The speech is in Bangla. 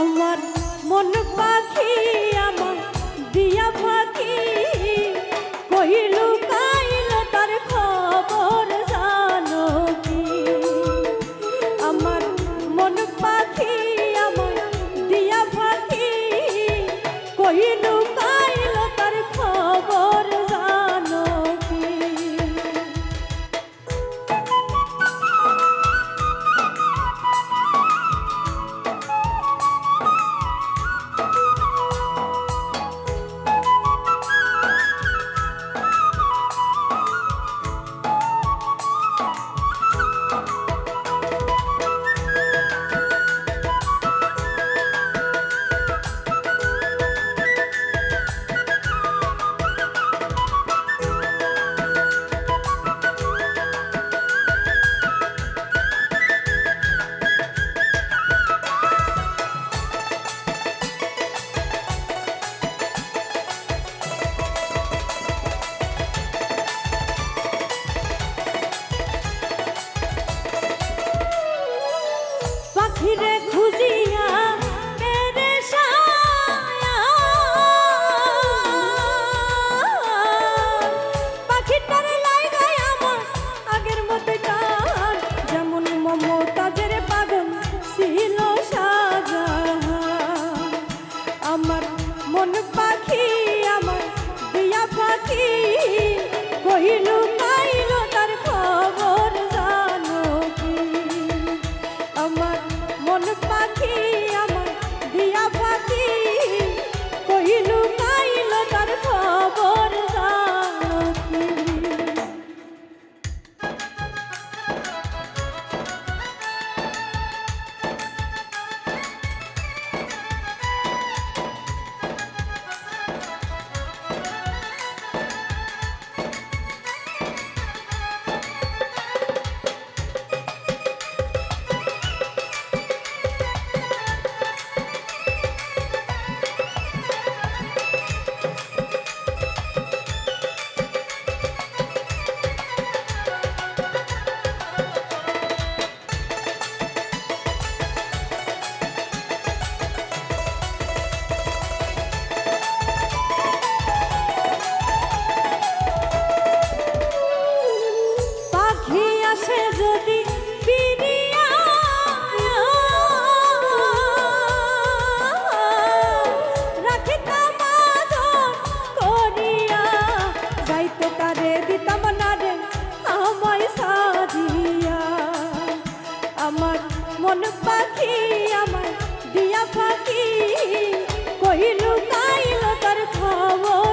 আমার মন পাখি আমার দিয়া ফিরে মন পাখি আমার দিয়া পাখি কহিলু কাইল তার খবর?